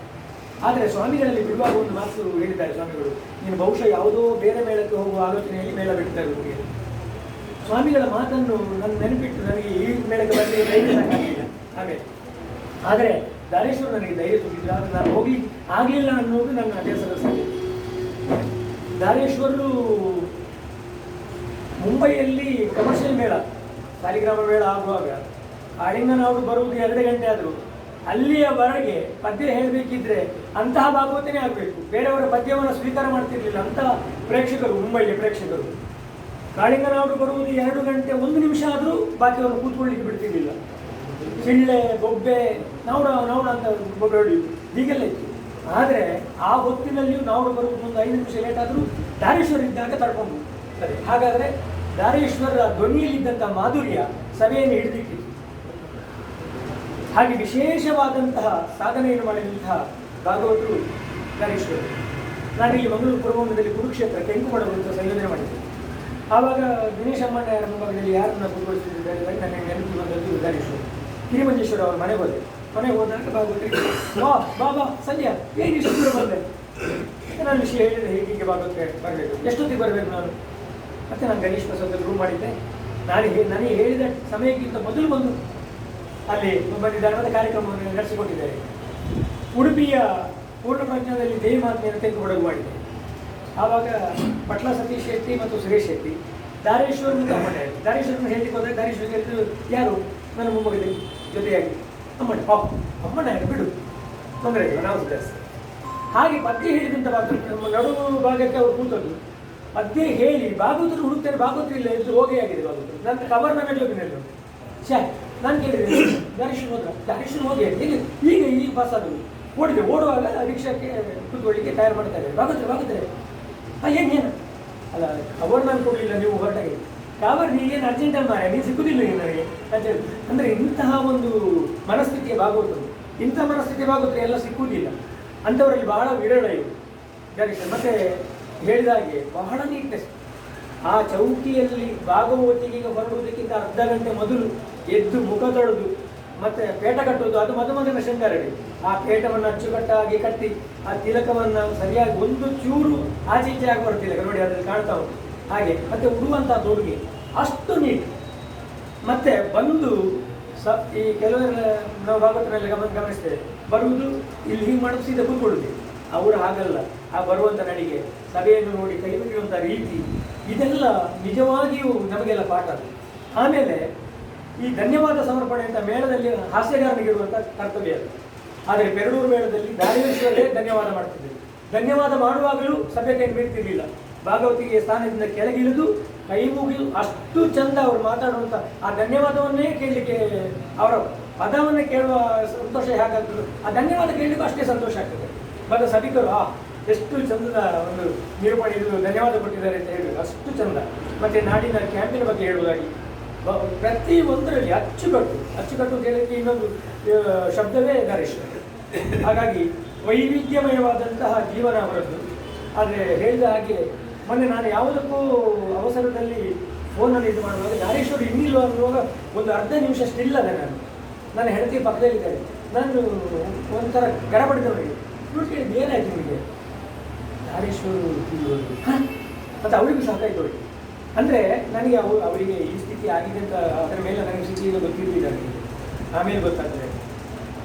ಆದರೆ ಸ್ವಾಮಿಗಳಲ್ಲಿ ಬಿಡುವಾಗ ಒಂದು ಮಾತು ಹೇಳಿದ್ದಾರೆ ಸ್ವಾಮಿಗಳು. ನೀನು ಬಹುಶಃ ಯಾವುದೋ ಬೇರೆ ಮೇಳಕ್ಕೆ ಹೋಗುವ ಆಲೋಚನೆಯಲ್ಲಿ ಮೇಳ ಬಿಡ್ತಾರೆ ನಿಮಗೆ ಸ್ವಾಮಿಗಳ ಮಾತನ್ನು ನನ್ನ ನೆನಪಿಟ್ಟು ನನಗೆ ಈ ಮೇಳಕ್ಕೆ ಬರಲಿಕ್ಕೆ ಧೈರ್ಯ ಹಾಗೆ. ಆದರೆ ದಾರೇಶ್ವರ ನನಗೆ ಧೈರ್ಯ ತುಂಬಿದ್ರು. ಆದರೆ ನಾನು ಹೋಗಿ ಆಗಲಿಲ್ಲ ಅನ್ನೋದು ನನ್ನ ಬೇಸರದ ಸಂಗತಿ. ದಾರೇಶ್ವರರು ಮುಂಬೈಯಲ್ಲಿ ಕಮರ್ಷಿಯಲ್ ಮೇಳ, ಸಾಲಿಗ್ರಾಮ ಮೇಳ ಆಗುವಾಗ ಆಳಿಂಗನವರು ಬರುವುದು ಎರಡು ಗಂಟೆ ಆದರೂ ಅಲ್ಲಿಯವರೆಗೆ ಪದ್ಯ ಹೇಳಬೇಕಿದ್ರೆ ಅಂತಹ ಭಾಗವತನೇ ಆಗಬೇಕು. ಬೇರೆಯವರ ಪದ್ಯವನ್ನು ಸ್ವೀಕಾರ ಮಾಡ್ತಿರ್ಲಿಲ್ಲ ಅಂತ ಪ್ರೇಕ್ಷಕರು, ಮುಂಬೈಯ ಪ್ರೇಕ್ಷಕರು. ಕಾಳಿಂಗನವರು ಬರುವುದು ಎರಡು ಗಂಟೆ ಒಂದು ನಿಮಿಷ ಆದರೂ ಬಾಕಿಯವರು ಕೂತ್ಕೊಳ್ಳಿಕ್ಕೆ ಬಿಡ್ತಿರ್ಲಿಲ್ಲ. ಚಿಳ್ಳೆ, ಬೊಬ್ಬೆ ನೌಡ ನೌಡ ಅಂತ ಬೊಬ್ಬೆ ಹೊಡೆಯುವುದು ಹೀಗೆಲ್ಲ ಇತ್ತು. ಆದರೆ ಆ ಹೊತ್ತಿನಲ್ಲಿಯೂ ನಾವು ಬರುವುದು ಒಂದು ಐದು ನಿಮಿಷ ಲೇಟ್ ಆದರೂ ದಾರೇಶ್ವರ ಇದ್ದಾಗ ತಡ್ಕೊಂಡು ಸರಿ, ಹಾಗಾದರೆ ದಾರೇಶ್ವರರ ಧ್ವನಿಯಲ್ಲಿದ್ದಂಥ ಮಾಧುರ್ಯ ಸಭೆಯನ್ನು ಹಿಡಿದಿಟ್ಟಿತು ಹಾಗೆ ವಿಶೇಷವಾದಂತಹ ಸಾಧನೆಯನ್ನು ಮಾಡಿದಂತಹ ಭಾಗವತರು ದಾರೇಶ್ವರರು ನಾನಿಲ್ಲಿ ಮಂಗಳೂರು ಪುರಭವನದಲ್ಲಿ ಕುರುಕ್ಷೇತ್ರ ಕೆಂಪು ಅಂತ ಸಂಯೋಜನೆ ಮಾಡಿದ್ದೆ. ಆವಾಗ ದಿನೇಶ್ ಅಮ್ಮಣ್ಣ ಮುಂಭಾಗದಲ್ಲಿ ಯಾರನ್ನ ಕುರುಗೊಳಿಸಿದ್ದಾರೆ ನನಗೆ ನೆನಪು ಬಂದದ್ದು ದಾರೇಶ್ವರ. ಕಿರಿಮಂಜೇಶ್ವರ ಅವರು ಮನೆ ಹೋದೆ. ಮನೆಗೆ ಹೋದಾಗ ಭಾಗವತರಿಗೆ ವಾ ಬಾಬಾ ಸಂಧ್ಯಾ, ಏನು ಇಷ್ಟು ಬಂದೆ? ನಾನು ವಿಷಯ ಹೇಳಿದ್ರೆ ಹೇಗೆ ಭಾಗವತಕ್ಕೆ ಬರಬೇಕು? ಎಷ್ಟೊತ್ತಿಗೆ ಬರಬೇಕು ನಾನು? ಮತ್ತೆ ನಾನು ಗಣೇಶ್ ಪ್ರಸಾದ್ ರೂಮ್ ಮಾಡಿದ್ದೆ. ನಾನು ನನಗೆ ಹೇಳಿದ ಸಮಯಕ್ಕಿಂತ ಮೊದಲು ಬಂದು ಅಲ್ಲಿ ಬಂದಿದ್ದಾರೆ ಮತ್ತೆ ಕಾರ್ಯಕ್ರಮವನ್ನು ನಡೆಸಿಕೊಟ್ಟಿದ್ದಾರೆ ಉಡುಪಿಯ ಪೂರ್ಣ ಪ್ರಜ್ಞಾನದಲ್ಲಿ ದೇವಿ ಮಾತ್ಮೆಯನ್ನು ತೆಗೆದು ಕೊಡಗು ಮಾಡಿದೆ ಆವಾಗ ಪಟ್ಲ ಸತೀಶ್ ಶೆಟ್ಟಿ ಮತ್ತು ಸುರೇಶ್ ಶೆಟ್ಟಿ, ದಾರೇಶ್ವರ್ ಅಮ್ಮಣ್ಣ. ದಾರೇಶ್ವರನ ಹೇಳಲಿಕ್ಕೆ ಹೋದರೆ ದಾರೇಶ್ವರ್ ಯಾರು? ನನ್ನ ಮೊಮ್ಮಗದಲ್ಲಿ ಜೊತೆಯಾಗಿ. ಅಮ್ಮಣ್ಣ, ಪಾಪ, ಅಮ್ಮಣ್ಣ ಬಿಡು. ತೊಂದರೆ ಇಲ್ಲ, ನಾವು ಜಾಸ್ತಿ ಹಾಗೆ ಪದ್ಯ ಹೇಳಿದಂಥ ಮಾತ್ರ ನಮ್ಮ ನಡುವು ಭಾಗಕ್ಕೆ ಅವರು ಕೂತದ್ದು. ಪದ್ಯ ಹೇಳಿ ಭಾಗವತರು ಹುಡುಕ್ತಾರೆ, ಭಾಗವತರು ಇಲ್ಲ, ಎದ್ದು ಹೋಗಿ ಆಗಿದೆ ಭಾಗವತರು. ನನ್ನ ಕವರ್ ನನ್ನ ಜೋಬಿನಲ್ಲಿ ಶ್ಯಾ ನಾನು ಕೇಳಿದೆ ದರ್ಶನ್ ಹೋದ್ರ ದರ್ಶನ್ ಹೋಗಿ ಹೇಳಿ ಈಗ ಈಗ ಪಾಸ್ ಆಗೋದು ಓಡಿದೆ ಓಡುವಾಗ ರಿಕ್ಷಾಕ್ಕೆ ಕುತ್ಕೊಳ್ಳಿಕ್ಕೆ ತಯಾರು ಮಾಡ್ತಾರೆ ಭಾಗವತರು, ಭಾಗವತರೆ. ಏನು ಏನು? ಅಲ್ಲ ಕವರ್ ನಾನು ಕೊಡಲಿಲ್ಲ, ನೀವು ಹೊರಟಾಗಿ. ಕವರ್ ಹೀಗೆ ಅರ್ಜೆಂಟಲ್ಲಿ ಮಾರ ನೀವು ಸಿಕ್ಕುದಿಲ್ಲ ನೀನು ನನಗೆ. ಅಂತ ಅಂದರೆ ಇಂತಹ ಒಂದು ಮನಸ್ಥಿತಿಯ ಭಾಗವತರು. ಇಂಥ ಮನಸ್ಥಿತಿ ಭಾಗವತರು ಎಲ್ಲ ಸಿಕ್ಕುವುದಿಲ್ಲ ಅಂಥವರಲ್ಲಿ ಬಹಳ ವಿರಳ ಇದೆ ದಾರೇಶ್ವರ್ ಮತ್ತೆ ಹೇಳಿದ ಹಾಗೆ ಬಹಳ ನೀಟ್ನೆಸ್ ಆ ಚೌಕಿಯಲ್ಲಿ ಭಾಗವತಿಗೆ ಹೊರಡುವುದಕ್ಕಿಂತ ಅರ್ಧ ಗಂಟೆ ಮೊದಲು ಎದ್ದು ಮುಖ ತೊಳೆದು, ಮತ್ತೆ ಪೇಟ ಕಟ್ಟುವುದು, ಅದು ಮೊದ ಮೊದಲ ಶಂಕರಡಿ ಆ ಪೇಟವನ್ನು ಅಚ್ಚುಕಟ್ಟಾಗಿ ಕಟ್ಟಿ, ಆ ತಿಲಕವನ್ನು ಸರಿಯಾಗಿ ಒಂದು ಚೂರು ಆಚೆ ಈಚೆ ಆಗುವ ತಿಲಕ ನೋಡಿ, ಅದರಲ್ಲಿ ಕಾಣ್ತಾ ಉಂಟು. ಹಾಗೆ, ಮತ್ತೆ ಉಡುವಂತಹ ತೊಡುಗೆ ಅಷ್ಟು ನೀಟ್ ಮತ್ತೆ ಬಂದು ಸ, ಈ ಕೆಲವರ, ನಾವು ಭಾಗವತರಲ್ಲಿ ಗಮನ ಗಮನಿಸ್ತೇವೆ. ಬರುವುದು, ಇಲ್ಲಿ ಹೀಗೆ ಮಾಡೋದು ಸೀದಾ ಕೂತ್ಕೊಳ್ಳುದು ಅವರು ಹಾಗಲ್ಲ. ಆ ಬರುವಂಥ ನಡಿಗೆ ಸಭೆಯನ್ನು ನೋಡಿ ಕೈ ಮುಗಿಯುವಂಥ ರೀತಿ, ಇದೆಲ್ಲ ನಿಜವಾಗಿಯೂ ನಮಗೆಲ್ಲ ಪಾಠ. ಆಮೇಲೆ ಈ ಧನ್ಯವಾದ ಸಮರ್ಪಣೆ ಅಂತ ಮೇಳದಲ್ಲಿ ಹಾಸ್ಯಗಾರನಿಗಿರುವಂಥ ಕರ್ತವ್ಯ ಅದು. ಆದರೆ ಬೆರಳೂರು ಮೇಳದಲ್ಲಿ ದಾರಿವೇಶ್ವರೇ ಧನ್ಯವಾದ ಮಾಡ್ತಿದ್ದರು ಧನ್ಯವಾದ ಮಾಡುವಾಗಲೂ ಸಭೆ ಕೈ ಬೀಳ್ತಿರಲಿಲ್ಲ. ಭಾಗವತಿಗೆ ಸ್ಥಾನದಿಂದ ಕೆಳಗಿಳಿದು ಕೈ ಮುಗಿದು ಅಷ್ಟು ಚಂದ ಅವರು ಮಾತಾಡುವಂಥ ಆ ಧನ್ಯವಾದವನ್ನೇ ಕೇಳಲಿಕ್ಕೆ ಅವರ ಪದವನ್ನು ಕೇಳುವ ಸಂತೋಷ ಹೇಗಾಗ್ತದೆ, ಆ ಧನ್ಯವಾದ ಕೇಳಲಿಕ್ಕೂ ಅಷ್ಟೇ ಸಂತೋಷ ಆಗ್ತದೆ. ಬಂದ ಸಭಿಕರು, ಆ, ಎಷ್ಟು ಚಂದದ ಒಂದು ನಿರೂಪಣೆ ಇದು ಧನ್ಯವಾದ ಕೊಟ್ಟಿದ್ದಾರೆ ಅಂತ ಹೇಳಿ ಅಷ್ಟು ಚಂದ. ಮತ್ತೆ ನಾಡಿನ ಕ್ಯಾಂಪಿನ ಬಗ್ಗೆ ಹೇಳುವುದಾಗಿ. ಪ್ರತಿ ಒಂದರಲ್ಲಿ ಅಚ್ಚುಕಟ್ಟು ಅಚ್ಚುಕಟ್ಟು ಹೇಳಲಿಕ್ಕೆ ಇನ್ನೊಂದು ಶಬ್ದವೇ ಗರಿಷ್ಠ ಹಾಗಾಗಿ ವೈವಿಧ್ಯಮಯವಾದಂತಹ ಜೀವನ ಅವರದ್ದು. ಆದರೆ ಹೇಳಿದ ಹಾಗೆ, ಮೊನ್ನೆ ನಾನು ಯಾವುದಕ್ಕೂ ಅವಸರದಲ್ಲಿ ಫೋನಲ್ಲಿ ಇದು ಮಾಡುವಾಗ ನಾರೇಶ್ವರು ಇನ್ನಿಲ್ಲ ಅನ್ನುವಾಗ ಒಂದು ಅರ್ಧ ನಿಮಿಷ ಸ್ಟಿಲ್ ಅದೆ ನಾನು. ನನ್ನ ಹೆಂಡತಿ ಪಕ್ಕದಲ್ಲಿದ್ದಾರೆ. ನಾನು ಒಂಥರ ಗಡಬಡಿದವರಿಗೆ ಇವ್ರು ಕೇಳಿದ್ದು ಏನಾಯ್ತು ನಿಮಗೆ? ದಾರೇಶ್ವರು ಹಾಂ? ಮತ್ತು ಅವರಿಗೂ ಸಾಕಾಯ್ತು ಅಂದರೆ ನನಗೆ ಅವು ಅವರಿಗೆ ಈ ಸ್ಥಿತಿ ಆಗಿದೆ ಅಂತ ಅದರ ಮೇಲೆ ನನಗೆ ಸ್ಥಿತಿ ಗೊತ್ತಿರಲಿಲ್ಲ ನನಗೆ. ಆಮೇಲೆ ಗೊತ್ತಾಗ್ತದೆ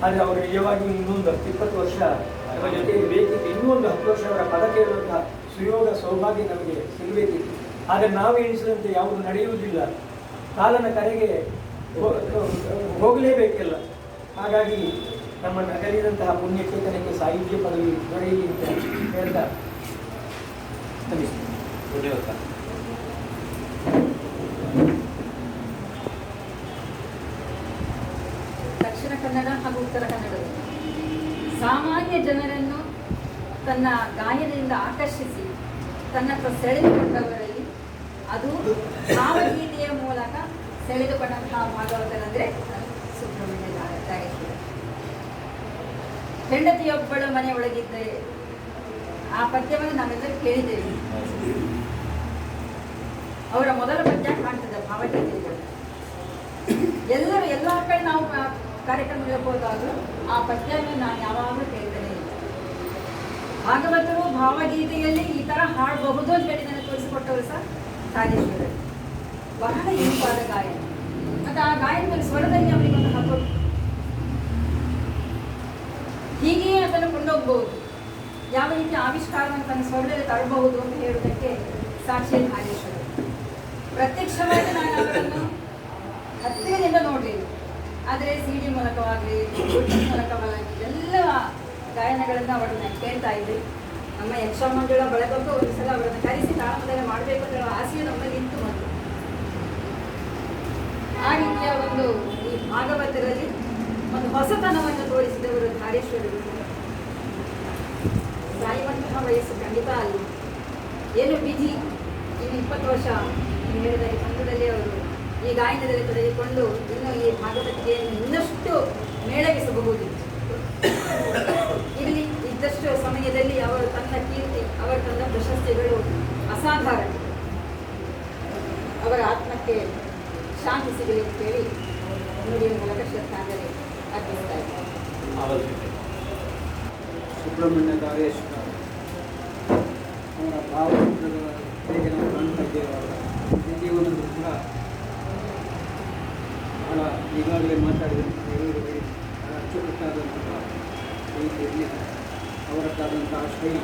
ಆದರೆ ಅವರು ನಿಜವಾಗಿಯೂ ಇನ್ನೊಂದು ಹತ್ತು ಇಪ್ಪತ್ತು ವರ್ಷ ಅವರ ಜೊತೆಗೆ ಬೇಕಿತ್ತು ಇನ್ನೊಂದು ಹತ್ತು ವರ್ಷ ಅವರ ಪದ ಕೇಳುವಂಥ ಸುಯೋಗ ಸೌಭಾಗ್ಯ ನಮಗೆ ಸಿಗಬೇಕಿತ್ತು. ಆದರೆ ನಾವು ಎಣಿಸಿದಂತೆ ಯಾವುದು ನಡೆಯುವುದಿಲ್ಲ. ಕಾಲನ ಕರೆಗೆ ಹೋಗಲೇಬೇಕಿಲ್ಲ. ಹಾಗಾಗಿ ನಮ್ಮನ್ನು ಅಗಲಿದಂತಹ ಪುಣ್ಯಚೇತನಕ್ಕೆ ಸಾಹಿತ್ಯ ಪದವಿ ದೊರೆಯಲಿ ಅಂತ ಹೇಳ್ತಾ ದಕ್ಷಿಣ ಕನ್ನಡ ಹಾಗೂ ಉತ್ತರ ಕನ್ನಡ ಸಾಮಾನ್ಯ ಜನರನ್ನು ತನ್ನ ಗಾಯನದಿಂದ ಆಕರ್ಷಿಸಿ ತನ್ನ ಸೆಳೆದುಕೊಂಡವರಲ್ಲಿ ಅದು ಭಾವಗೀತೆಯ ಮೂಲಕ ಸೆಳೆದುಕೊಂಡಂತಹ ಭಾಗವತರಂದ್ರೆ ಸುಬ್ರಹ್ಮಣ್ಯ ದಾರ- ದಾರೇಶ್ವರ ಹೆಂಡತಿಯೊಬ್ಬಳು ಮನೆ ಒಳಗಿದ್ದೆ. ಆ ಪದ್ಯವನ್ನು ನಾವೆಲ್ಲರೂ ಕೇಳಿದ್ದೇವೆ. ಅವರ ಮೊದಲ ಪದ್ಯ ಕಾಣ್ತದೆ, ಭಾವಗೀತೆಗಳು. ಎಲ್ಲರೂ ಎಲ್ಲ ಕಡೆ ನಾವು ಕಾರ್ಯಕ್ರಮ ಕಾರ್ಯಕ್ರಮಗಳಿಗೆ ಹೋದಾಗ ಆ ಪದ್ಯವನ್ನು ನಾನು ಯಾವಾಗಲೂ ಕೇಳ್ತೇನೆ ಭಾಗವತರು ಭಾವಗೀತೆಯಲ್ಲಿ ಈ ತರ ಹಾಡಬಹುದು ಅಂತ ಹೇಳಿ ನನಗೆ ತೋರಿಸಿಕೊಟ್ಟವರು ಸಹ ರಾಜೇಶ್ವರರು ಬಹಳ ಇಂಪಾದ ಗಾಯನ. ಮತ್ತು ಆ ಗಾಯನದಲ್ಲಿ ಸ್ವರದಲ್ಲಿ ಅವರಿಗೆ ಒಂದು ಹಕ್ಕು ಹೀಗೆಯೇ ಅದನ್ನು ಕೊಂಡೋಗ್ಬಹುದು. ಯಾವ ರೀತಿ ಆವಿಷ್ಕಾರವನ್ನು ತನ್ನ ಸ್ವರದಲ್ಲಿ ತರಬಹುದು ಅಂತ ಹೇಳುವುದಕ್ಕೆ ಸಾಕ್ಷಿ ನಾಗೇಶ್ವರ. ಪ್ರತ್ಯಕ್ಷವಾಗಿ ನಾನು ಅವರನ್ನು ಹತ್ತಿರದಿಂದ ನೋಡಲಿಲ್ಲ ಆದರೆ ಸಿ ಡಿ ಮೂಲಕವಾಗಲಿ ಮೂಲಕವಾಗಲಿ ಎಲ್ಲ ಗಾಯನಗಳನ್ನು ಅವರನ್ನು ನಾನು ಕೇಳ್ತಾ ಇದ್ದೆ. ನಮ್ಮ ಯಕ್ಷಮಂಗಳ ಬಳಗಕ್ಕೂ ಒಂದು ಸಲ ಅವರನ್ನು ಕರೆಸಿ ತಾಳಮದಲ್ಲಿ ಮಾಡಬೇಕು ಅಂತ ಹೇಳೋ ಆಸೆಯು ನಮ್ಮಲ್ಲಿ ಇತ್ತು ಆ ರೀತಿಯ ಒಂದು ಈ ಭಾಗವತರಲ್ಲಿ ಒಂದು ಹೊಸತನವನ್ನು ತೋರಿಸಿದವರು ಧಾರೇಶ್ವರರು. ಸಾಯುವಂತಹ ವಯಸ್ಸು ಖಂಡಿತ ಅಲ್ಲ. ಏನು ವಿಧಿ? ಇನ್ನು ಇಪ್ಪತ್ತು ವರ್ಷ ಹೇಳಿದ ಈ ಸಂಘದಲ್ಲಿ ಅವರು ಈ ಗಾಯನದಲ್ಲಿ ತೊಡಗಿಕೊಂಡು ಇನ್ನು ಈ ಭಾಗವತಿಕೆಯನ್ನು ಇನ್ನಷ್ಟು ಮೇಳವಿಸಬಹುದು. ಇಲ್ಲಿ ಇದ್ದಷ್ಟು ಸಮಯದಲ್ಲಿ ಅವರು ತನ್ನ ಕೀರ್ತಿ, ಅವರು ತನ್ನ ಪ್ರಶಸ್ತಿಗಳು ಅಸಾಧಾರಣ. ಅವರ ಆತ್ಮಕ್ಕೆ ಶಾಂತಿ ಸಿಗಲಿ ಅಂತೇಳಿ ನುಡಿಯ ಮೂಲಕ ಶ್ರದ್ಧಾಂಜಲಿ. ಸುಬ್ರಹ್ಮಣ್ಯ ದಾರೇಶ್ವರ ಅವರ ಭಾವಚಿತ್ರದ ಹೇಗೆ ನಾವು ಕಾಣ್ತಾ ಇದ್ದೇವೆ ಅವರ ನಿಜ ಜೀವನದಲ್ಲೂ ಕೂಡ ಬಹಳ ಈಗಾಗಲೇ ಮಾತಾಡಿದಂಥ ಎಲ್ಲರೂ ಹೇಳಿ ಬಹಳ ಅಚ್ಚುಕಟ್ಟಾದಂತಹ ರೀತಿಯಲ್ಲಿ ಅವರದ್ದಾದಂತಹ ಶೈಲಿ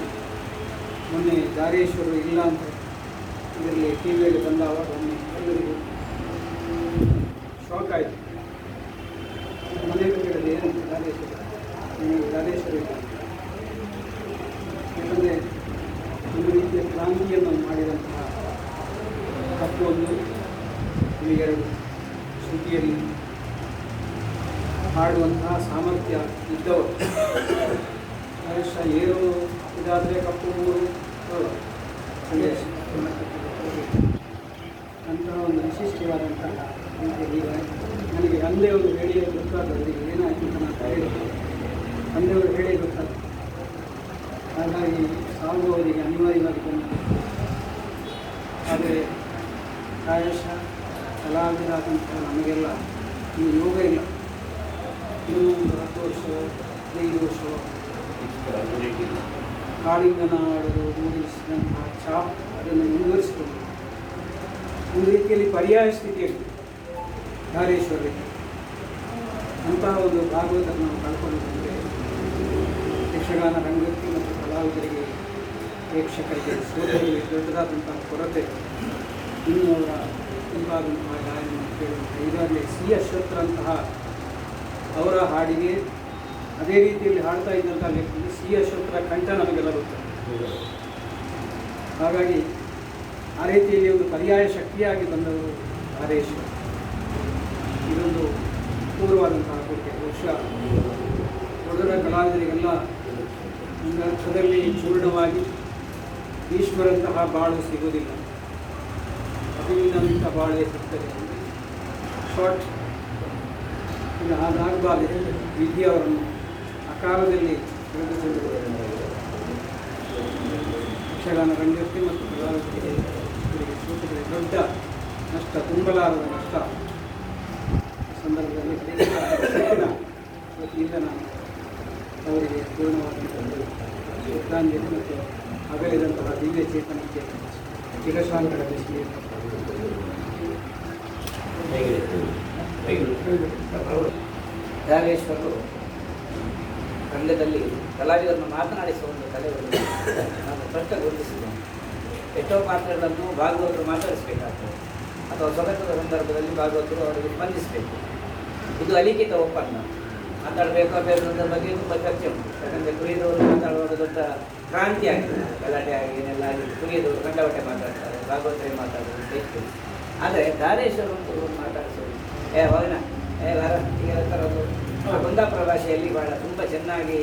ಮೊನ್ನೆ ದಾರೇಶ್ವರರು ಇಲ್ಲ ಅಂತ ಇದರಲ್ಲಿ ಟಿ ವಿಯಲ್ಲಿ ಬಂದಾಗ ಒಮ್ಮೆ ಎಲ್ಲರಿಗೂ ಶಾಕ್ ಆಯಿತು ಏನು ನಿಮಗೆ ದಾರೇಶ್ವರ ಯಾಕಂದರೆ ಒಂದು ರೀತಿಯ ಕ್ರಾಂತಿಯನ್ನು ಮಾಡಿದಂತಹ ತಪ್ಪೊಂದು ಎರಡು ಶ್ರುತಿಯಲ್ಲಿ ಹಾಡುವಂತಹ ಸಾಮರ್ಥ್ಯ ಇದ್ದವರು. ಬಹುಶಃ ಏನು ಇದಾದರೆ ಕಪ್ಪು ಮೂರು. ಹಾಗೆ ಅಂತಹ ಒಂದು ವಿಶಿಷ್ಟವಾದಂತಹ ರೀತಿಯಲ್ಲಿ ತಂದೆಯವರು ಹೇಳಿ ಗೊತ್ತಾದವರಿಗೆ ಏನಾಯಿತು ನನ್ನ ತಾಯಿ ತಂದೆಯವರು ಹೇಳಿ ಗೊತ್ತಾದ ಹಾಗಾಗಿ ಸಾಗುವವರಿಗೆ ಅನಿವಾರ್ಯವಾಗಿ ಬಂತು ಆದರೆ ಪ್ರಾಯಶಃ ಕಲಾವಿದರಾದಂಥ ನಮಗೆಲ್ಲ ಈ ಯೋಗ ಇಲ್ಲ. ಇನ್ನೂ ಒಂದು ಹತ್ತು ವರ್ಷ, ಹದಿನೈದು ವರ್ಷ ಕಾಳಿಂಗನ ಆಡಲು ಮೂಡಿಸಿದಂತಹ ಚಾಪ್ ಅದನ್ನು ಮುಂದುವರಿಸಿಕೊಂಡು ಒಂದು ರೀತಿಯಲ್ಲಿ ಪರ್ಯಾಯ ಸ್ಥಿತಿಯಲ್ಲಿ ಧಾರೇಶ್ವರಿಗೆ ಅಂತಹ ಒಂದು ಭಾಗವತನ್ನು ನಾವು ಕಳ್ಕೊಂಡಿದ್ದರೆ ಯಕ್ಷಗಾನ ರಂಗಕ್ಕೆ ಮತ್ತು ಕಲಾವಿದರಿಗೆ ಪ್ರೇಕ್ಷಕರಿಗೆ ಸೋದರಿಗೆ ದೊಡ್ಡದಾದಂತಹ ಕೊರತೆ. ಇನ್ನು ಅವರ ತುಂಬಾದಂತಹ ಗಾಯನ ಕೇಳುವಂಥ ಈಗಾಗಲೇ ಸಿ ಅಶ್ವತ್ಥರಂತಹ ಅವರ ಹಾಡಿಗೆ ಅದೇ ರೀತಿಯಲ್ಲಿ ಹಾಡ್ತಾ ಇದ್ದಂಥ ವ್ಯಕ್ತಿಗೆ ಸಿ ಅಶ್ವತ್ರ ಕಂಠ ನಮಗೆಲ್ಲ ಗೊತ್ತು. ಹಾಗಾಗಿ ಆ ರೀತಿಯಲ್ಲಿ ಒಂದು ಪರ್ಯಾಯ ಶಕ್ತಿಯಾಗಿ ಬಂದವರು ಹರೇಶ್ವರ ಇದೊಂದು ಪೂರ್ವವಾದಂತಹ ಕೊಡುಗೆ ಬಹುಶಃ ದೊಡ್ಡ ಕಲಾವಿದರಿಗೆಲ್ಲ ಒಂದು ಅರ್ಥದಲ್ಲಿ ಪೂರ್ಣವಾಗಿ ಈಶ್ವರಂತಹ ಬಾಳು ಸಿಗುವುದಿಲ್ಲ. ಅಭಿನಂತ ಬಾಳೆ ಸಿಗ್ತದೆ ಶಾರ್ಟ್ ಇದು ಹಾಗಾಗಬಾರ್ದು ವಿದ್ಯೆ ಅವರನ್ನು ಅಕಾಲದಲ್ಲಿ ತೆಗೆದುಕೊಂಡು ಯಕ್ಷಗಾನ ರಂಗಕ್ಕೆ ಮತ್ತು ಕಲಾವಿದರಿಗೆ ದೊಡ್ಡ ನಷ್ಟ, ತುಂಬಲಾರದ ನಷ್ಟ. ಸಂದರ್ಭದಲ್ಲಿ ವತಿಯಿಂದ ನಾನು ಅವರಿಗೆ ಪೂರ್ಣವಾಗಿ ಶ್ರದ್ಧಾಂಜಲಿ ಮತ್ತು ಅಗಲಿದಂತಹ ದಿವ್ಯ ಚೇತನಕ್ಕೆ ಚಿರಶಾಂತರ ಬೆಸಲಿ ಧಾರೇಶ್ವರರು ತಂಡದಲ್ಲಿ ಕಲಾವಿದರನ್ನು ಮಾತನಾಡಿಸುವ ಒಂದು ಕಲೆಯನ್ನು ನಾನು ಸ್ಪಷ್ಟ ಗುರುತಿಸಿದ್ದೇನೆ ಎಷ್ಟೋ ಪಾತ್ರಗಳನ್ನು ಭಾಗವತರು ಮಾತಾಡಿಸಬೇಕಾಗ್ತದೆ. ಅಥವಾ ಸ್ವತಂತ್ರದ ಸಂದರ್ಭದಲ್ಲಿ ಭಾಗವತರು ಅವರಿಗೆ ಸ್ಪಂದಿಸಬೇಕು. ಇದು ಅಲಿಖಿತ ಒಪ್ಪಂದ ಮಾತಾಡಬೇಕಾದ ಬಗ್ಗೆ ತುಂಬ ಚರ್ಚೆ ಉಂಟು. ಯಾಕಂದರೆ ಕುರಿದವರು ಮಾತಾಡುವಾಗ ದೊಡ್ಡ ಕ್ರಾಂತಿ ಆಗಿದೆ ಗಲಾಟೆ ಆಗಿ ಏನೆಲ್ಲ ಆಗಿದೆ. ಕುರಿಯದವರು ಕಂಡವಟೆ ಮಾತಾಡ್ತಾರೆ, ಭಾಗವತರೆ ಮಾತಾಡೋದು ಹೆಚ್ಚು ಆದರೆ ದಾರೇಶ್ವರ ಮಾತಾಡಿಸೋದು ಏ, ಹೋಗಿನ. ಏ ವರ ಹೀಗೆಲ್ಲ ತರೋದು. ಕುಂದಾಪುರ ಭಾಷೆಯಲ್ಲಿ ಬಹಳ ತುಂಬ ಚೆನ್ನಾಗಿ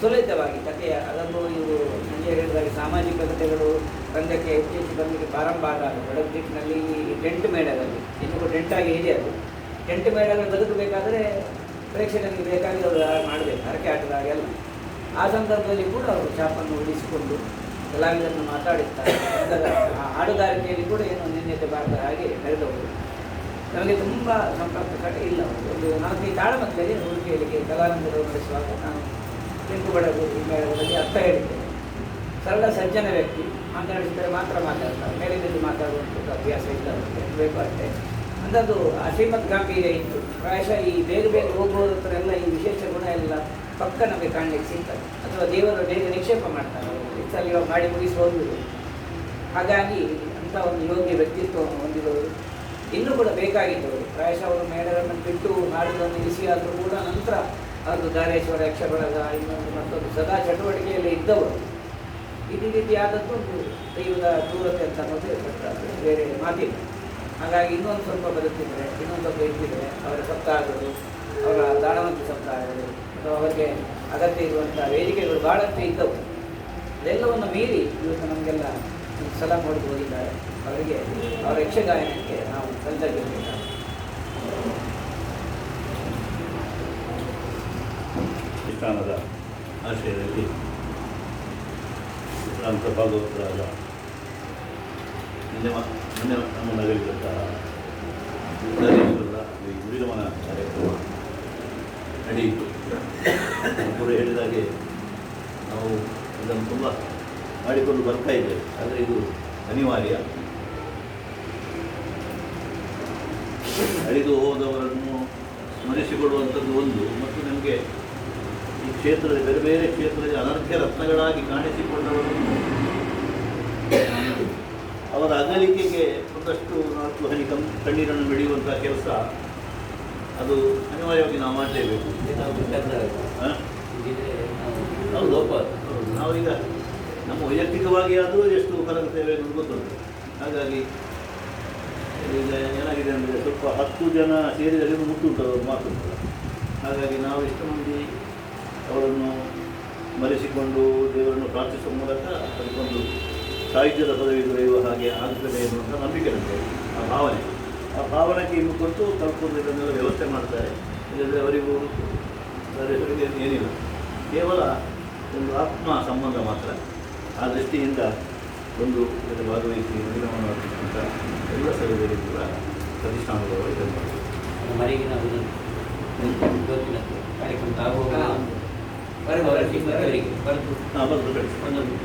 ಸುಲಲಿತವಾಗಿ ಕಥೆಯ ಅದನ್ನು ಇವರು ನನಗೆ ಹೇಳಿದಾಗ ಸಾಮಾಜಿಕ ಕಥೆಗಳು ರಂಗಕ್ಕೆ ಹೆಚ್ಚು ಬಂದಕ್ಕೆ ಪ್ರಾರಂಭ ಆದಾಗ ಬಡಗ್ದಿಟ್ಟಿನಲ್ಲಿ ಈ ಟೆಂಟ್ ಮೇಳದಲ್ಲಿ, ಇನ್ನೂ ಡೆಂಟಾಗಿ ಇದೆ ಅದು. ಟೆಂಟ್ ಮೇಳಗಳು ಬದುಕಬೇಕಾದ್ರೆ ಪ್ರೇಕ್ಷಕರಿಗೆ ಬೇಕಾಗಿ ಅವರು ಮಾಡಬೇಕು? ಹರಕೆ ಆಟದಾಗೆಲ್ಲ ಆ ಸಂದರ್ಭದಲ್ಲಿ ಕೂಡ ಅವರು ಚಾಪನ್ನು ಉಳಿಸಿಕೊಂಡು ಕಲಾವಿದರನ್ನು ಮಾತಾಡುತ್ತಾರೆ ಹಾಡುಗಾರಿಕೆಯಲ್ಲಿ ಕೂಡ ಏನು ನಿನ್ನೆ ಬಾರದ ಹಾಗೆ ನಡೆದವರು. ನಮಗೆ ತುಂಬ ಸಂಪರ್ಕ ಇಲ್ಲ ಒಂದು ನಾಲ್ಕೈದು ತಾಳಮದ್ದಲೆ ಉಡುಪಿಯಲ್ಲಿಗೆ ಕಲಾವಿದರು ನಡೆಸುವಾಗ ನಾನು ಕೆಂಪು ಬಡಗು ಈ ಮೇಳಗಳಲ್ಲಿ ಅರ್ಥ ಹೇಳಿದ್ದೇನೆ ಸರಳ ಸಜ್ಜನ ವ್ಯಕ್ತಿ, ಮಾತನಾಡಿಸಿದರೆ ಮಾತ್ರ ಮಾತಾಡ್ತಾರೆ. ಮೇಲಿನಲ್ಲಿ ಮಾತಾಡುವಂಥದ್ದು ಅಭ್ಯಾಸ ಇಲ್ಲ ಅಂತ ಹೇಳಬೇಕು ಅಷ್ಟೇ ಅಂದದ್ದು ಆ ಶ್ರೀಮದ್ ಗಾಂಭೀರ್ಯ ಇತ್ತು. ಪ್ರಾಯಶಃ ಈ ಬೇಗ ಬೇಗ ಹತ್ರ ಎಲ್ಲ ಈ ವಿಶೇಷ ಗುಣ ಎಲ್ಲ ಪಕ್ಕ ನಮಗೆ ಕಾಣಲಿಕ್ಕೆ ಸಿಗ್ತದೆ. ಅಥವಾ ದೇವರು ಬೇಗ ನಿಕ್ಷೇಪ ಮಾಡ್ತಾರೆ. ಅವರು ಇವಾಗ ಮಾಡಿ ಮುಗಿಸಿ ಹೋಗುವುದು ಹಾಗಾಗಿ ಅಂಥ ಒಂದು ಯೋಗ್ಯ ವ್ಯಕ್ತಿತ್ವವನ್ನು ಹೊಂದಿರೋರು ಇನ್ನೂ ಕೂಡ ಬೇಕಾಗಿದ್ದವರು. ಪ್ರಾಯಶಃ ಅವರು ಮೇಳಗಳನ್ನು ಬಿಟ್ಟು ಮಾಡುವುದನ್ನು ನಿಲ್ಲಿಸಿ ಆದರೂ ಕೂಡ ನಂತರ ಅದು ಧಾರೇಶ್ವರ ಯಕ್ಷಬಳಗ ಇನ್ನೊಂದು ಮತ್ತೊಂದು ಸದಾ ಚಟುವಟಿಕೆಯಲ್ಲಿ ಇದ್ದವರು. ಇದೇ ರೀತಿಯಾದದ್ದು ದೈವದ ದೂರತೆ ಅಂತ ಅನ್ನೋದು. ಬೇರೆ ಮಾತಿಲ್ಲ. ಹಾಗಾಗಿ ಇನ್ನೊಂದು ಸ್ವಲ್ಪ ಬದುಕಿದ್ರೆ, ಇನ್ನೊಂದು ಸ್ವಲ್ಪ ಇದ್ದಿದ್ರೆ ಅವರ ಆಗೋದು, ಅವರ ದಾಳವಂತ ಆಗೋದು, ಅಥವಾ ಅವರಿಗೆ ಅಗತ್ಯ ಇರುವಂಥ ವೇದಿಕೆಗಳು ಭಾಳಷ್ಟು ಇದ್ದವು. ಅದೆಲ್ಲವನ್ನು ಮೀರಿ ಇವತ್ತು ನಮಗೆಲ್ಲ ಸಲ ಮಾಡಿ ಹೋಗಿದ್ದಾರೆ. ಅವರಿಗೆ ಅವರ ಯಕ್ಷಗಾಯನಕ್ಕೆ ನಾವು ಕಲ್ತಾಗಿರಬೇಕಾಗುತ್ತೆ ಅನುಷ್ಠಾನದ ಆಶ್ರಯದಲ್ಲಿ ಭಾಗವತರಾದ ನಿನ್ನೆ ಮ- ನಿನ್ನೆ ನಮ್ಮ ಧನೇಶ್ವರದ ಈ ಗುರಿಗಮನ ಕಾರ್ಯಕ್ರಮ ನಡೆಯಿತು ಅವರು ಹೇಳಿದಾಗೆ ನಾವು ಇದನ್ನು ತುಂಬ ಮಾಡಿಕೊಂಡು ಬರ್ತಾ ಇದ್ದೇವೆ. ಆದರೆ ಇದು ಅನಿವಾರ್ಯ. ಅಳಿದು ಹೋದವರನ್ನು ಸ್ಮರಿಸಿಕೊಳ್ಳುವಂಥದ್ದು ಒಂದು, ಮತ್ತು ನಮಗೆ ಈ ಕ್ಷೇತ್ರದ ಬೇರೆ ಬೇರೆ ಕ್ಷೇತ್ರದಲ್ಲಿ ಅನರ್ಘ್ಯ ರತ್ನಗಳಾಗಿ ಕಾಣಿಸಿಕೊಂಡವರನ್ನು ಅವರ ಅಗಲಿಕೆಗೆ ಒಂದಷ್ಟು ನಾಲ್ಕು ಹನಿ ಕಂ ಕಣ್ಣೀರನ್ನು ಬೆಳೆಯುವಂಥ ಕೆಲಸ ಅದು ಅನಿವಾರ್ಯವಾಗಿ ನಾವು ಮಾಡಲೇಬೇಕು ಹ? ಹೌದು. ನಾವೀಗ ನಮ್ಮ ವೈಯಕ್ತಿಕವಾಗಿ ಆದರೂ ಎಷ್ಟು ಕರಗುತ್ತೇವೆ ಅನ್ನೋದು ಗೊತ್ತುಂಟು ಹಾಗಾಗಿ ಈಗ ಏನಾಗಿದೆ ಅಂದರೆ ಸ್ವಲ್ಪ ಹತ್ತು ಜನ ಸೇರಿದರೆ ಮುಟ್ಟುಂಟು ಅವ್ರ ಮಾತು ಹಾಗಾಗಿ ನಾವು ಎಷ್ಟು ಮಂದಿ ಅವರನ್ನು ಮರೆಸಿಕೊಂಡು ದೇವರನ್ನು ಪ್ರಾರ್ಥಿಸುವ ಮೂಲಕ ಅದಕ್ಕೊಂದು ಸಾಹಿತ್ಯದ ಪದವಿ ದೊರೆಯುವ ಹಾಗೆ ಆಗ್ತದೆ ಎನ್ನುವಂಥ ನಂಬಿಕೆ ನಮಗೆ ಆ ಭಾವನೆ. ಆ ಭಾವನೆಗೆ ಇನ್ನು ಕೊಟ್ಟು ತಲುಪುವುದು ಇದನ್ನೆಲ್ಲ ವ್ಯವಸ್ಥೆ ಮಾಡ್ತಾರೆ. ಇಲ್ಲದ್ರೆ ಅವರಿಗೂ ಅವರಿಗೆ ಏನಿಲ್ಲ. ಕೇವಲ ಒಂದು ಆತ್ಮ ಸಂಬಂಧ ಮಾತ್ರ. ಆ ದೃಷ್ಟಿಯಿಂದ ಒಂದು ಇದರಲ್ಲಿ ಭಾಗವಹಿಸಿ ನಿರ್ಗಮನ ಮಾಡ್ತಕ್ಕಂಥ ಎಲ್ಲ ಸಭೆಗಳಿಗೆ ಕೂಡ ಪ್ರತಿಷ್ಠಾನಗಳು ಇದನ್ನು ಮಾಡ್ತಾರೆ. ಮನೆಗಿನ ಇವತ್ತಿನ ಕಾರ್ಯಕ್ರಮ ಆಗುವಾಗ ಬರೆದು ಅವರಿಗೆ ಬರೆದು ಕಳಿಸಿ. ಒಂದೊಂದು